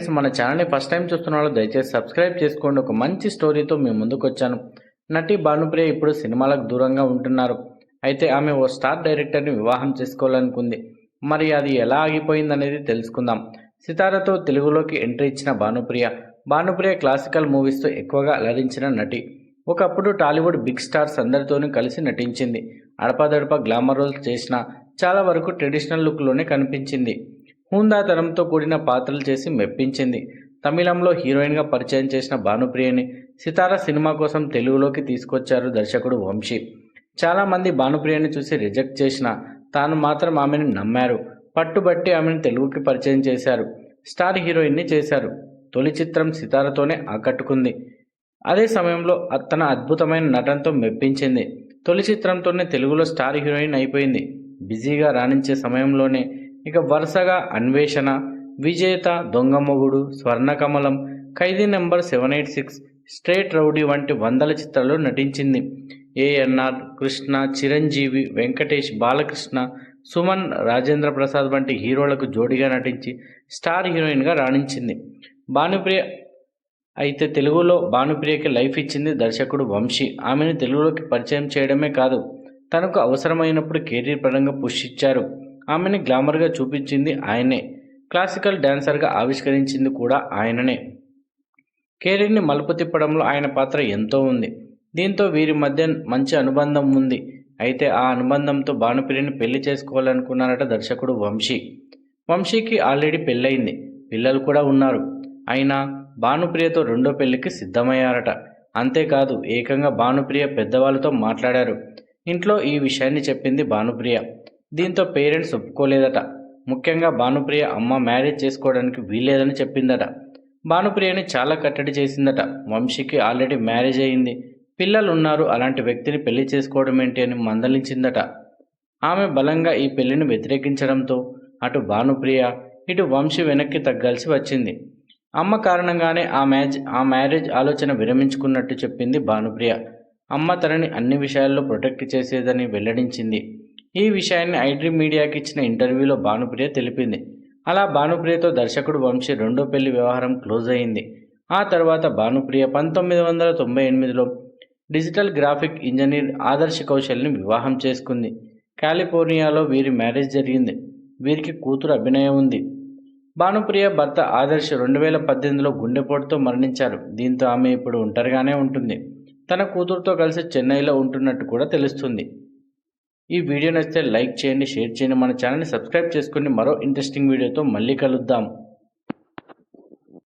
Friends మన ఛానల్ని first time చూస్తున్న వాళ్ళు దయచేసి సబ్స్క్రైబ్ చేసుకోండి. ఒక మంచి స్టోరీతో మేము ముందుకు వచ్చాను. నటి భానుప్రియ ఇప్పుడు సినిమాలకు దూరంగా ఉంటున్నారు. అయితే ఆమె ఓ స్టార్ డైరెక్టర్ని వివాహం చేసుకోవాలనుకుంది. మరి అది ఎలా ఆగిపోయిందనేది తెలుసుకుందాం. సితారతో తెలుగులోకి ఎంట్రీ ఇచ్చిన భానుప్రియ. భానుప్రియ క్లాసికల్ మూవీస్తో ఎక్కువగా అలరించిన నటి. ఒకప్పుడు టాలీవుడ్ బిగ్ స్టార్స్ అందరితోనూ కలిసి నటించింది. అడపదడప గ్లామర్ రోల్స్ చేసిన చాలా వరకు ట్రెడిషనల్ లుక్లోనే కనిపించింది. హుందాతనంతో కూడిన పాత్రలు చేసి మెప్పించింది. తమిళంలో హీరోయిన్గా పరిచయం చేసిన భానుప్రియని సితార సినిమా కోసం తెలుగులోకి తీసుకొచ్చారు దర్శకుడు వంశీ. చాలామంది భానుప్రియని చూసి రిజెక్ట్ చేసిన తాను మాత్రం ఆమెను నమ్మారు. పట్టుబట్టి ఆమెను తెలుగుకి పరిచయం చేశారు. స్టార్ హీరోయిన్ని చేశారు. తొలి చిత్రం సితారతోనే ఆకట్టుకుంది. అదే సమయంలో తన అద్భుతమైన నటనతో మెప్పించింది. తొలి చిత్రంతోనే తెలుగులో స్టార్ హీరోయిన్ అయిపోయింది. బిజీగా రాణించే సమయంలోనే ఇక వరుసగా Anveshana Vijetha Dongamogudu Swarnakamalam Khaidi number seven eight six straight rowdy వంటి వందల చిత్రాల్లో నటించింది. ఏఎన్ఆర్ కృష్ణ చిరంజీవి వెంకటేష్ బాలకృష్ణ సుమన్ రాజేంద్ర ప్రసాద్ వంటి హీరోలకు జోడిగా నటించి స్టార్ హీరోయిన్గా రాణించింది. భానుప్రియ అయితే తెలుగులో భానుప్రియకి లైఫ్ ఇచ్చింది దర్శకుడు వంశీ. ఆమెను తెలుగులోకి పరిచయం చేయడమే కాదు తనకు అవసరమైనప్పుడు కెరీర్ పరంగా పుష్ ఇచ్చారు. ఆమెని గ్లామర్గా చూపించింది ఆయనే. క్లాసికల్ డాన్సర్గా ఆవిష్కరించింది కూడా ఆయననే. కెరీర్ని మలుపు తిప్పడంలో ఆయన పాత్ర ఎంతో ఉంది. దీంతో వీరి మధ్య మంచి అనుబంధం ఉంది. అయితే ఆ అనుబంధంతో భానుప్రియని పెళ్ళి చేసుకోవాలనుకున్నారట దర్శకుడు వంశీ. వంశీకి ఆల్రెడీ పెళ్ళయింది. పిల్లలు కూడా ఉన్నారు. అయినా భానుప్రియతో రెండో పెళ్ళికి సిద్ధమయ్యారట. అంతేకాదు ఏకంగా భానుప్రియ పెద్దవాళ్ళతో మాట్లాడారు. ఇంట్లో ఈ విషయాన్ని చెప్పింది భానుప్రియ. దీంతో పేరెంట్స్ ఒప్పుకోలేదట. ముఖ్యంగా భానుప్రియ అమ్మ మ్యారేజ్ చేసుకోవడానికి వీల్లేదని చెప్పిందట. భానుప్రియని చాలా కట్టడి చేసిందట. వంశీకి ఆల్రెడీ మ్యారేజ్ అయింది. పిల్లలు ఉన్నారు అలాంటి వ్యక్తిని పెళ్ళి చేసుకోవడం ఏంటి అని మందలించిందట. ఆమె బలంగా ఈ పెళ్ళిని వ్యతిరేకించడంతో అటు భానుప్రియ ఇటు వంశీ వెనక్కి తగ్గాల్సి వచ్చింది. అమ్మ కారణంగానే ఆ మ్యాచ్ ఆ మ్యారేజ్ ఆలోచన విరమించుకున్నట్టు చెప్పింది భానుప్రియ. అమ్మ తనని అన్ని విషయాల్లో ప్రొటెక్ట్ చేసేదని వెల్లడించింది. ఈ విషయాన్ని ఐడ్రీ మీడియాకి ఇచ్చిన ఇంటర్వ్యూలో భానుప్రియ తెలిపింది. అలా భానుప్రియతో దర్శకుడు వంశీ రెండో పెళ్ళి వ్యవహారం క్లోజ్ అయింది. ఆ తర్వాత భానుప్రియ పంతొమ్మిది వందల తొంభై ఎనిమిదిలో డిజిటల్ గ్రాఫిక్ ఇంజనీర్ ఆదర్శ కౌశల్ని వివాహం చేసుకుంది. కాలిఫోర్నియాలో వీరి మ్యారేజ్ జరిగింది. వీరికి కూతురు అభినయం ఉంది. భానుప్రియ భర్త ఆదర్శ్ రెండు వేల పద్దెనిమిదిలో గుండెపోటుతో మరణించారు. దీంతో ఆమె ఇప్పుడు ఒంటరిగానే ఉంటుంది. తన కూతురుతో కలిసి చెన్నైలో ఉంటున్నట్టు కూడా తెలుస్తుంది. ఈ వీడియో నచ్చితే లైక్ చేయండి షేర్ చేయండి మన ఛానల్ని సబ్స్క్రైబ్ చేసుకుని మరో ఇంట్రెస్టింగ్ వీడియోతో మళ్ళీ కలుద్దాం.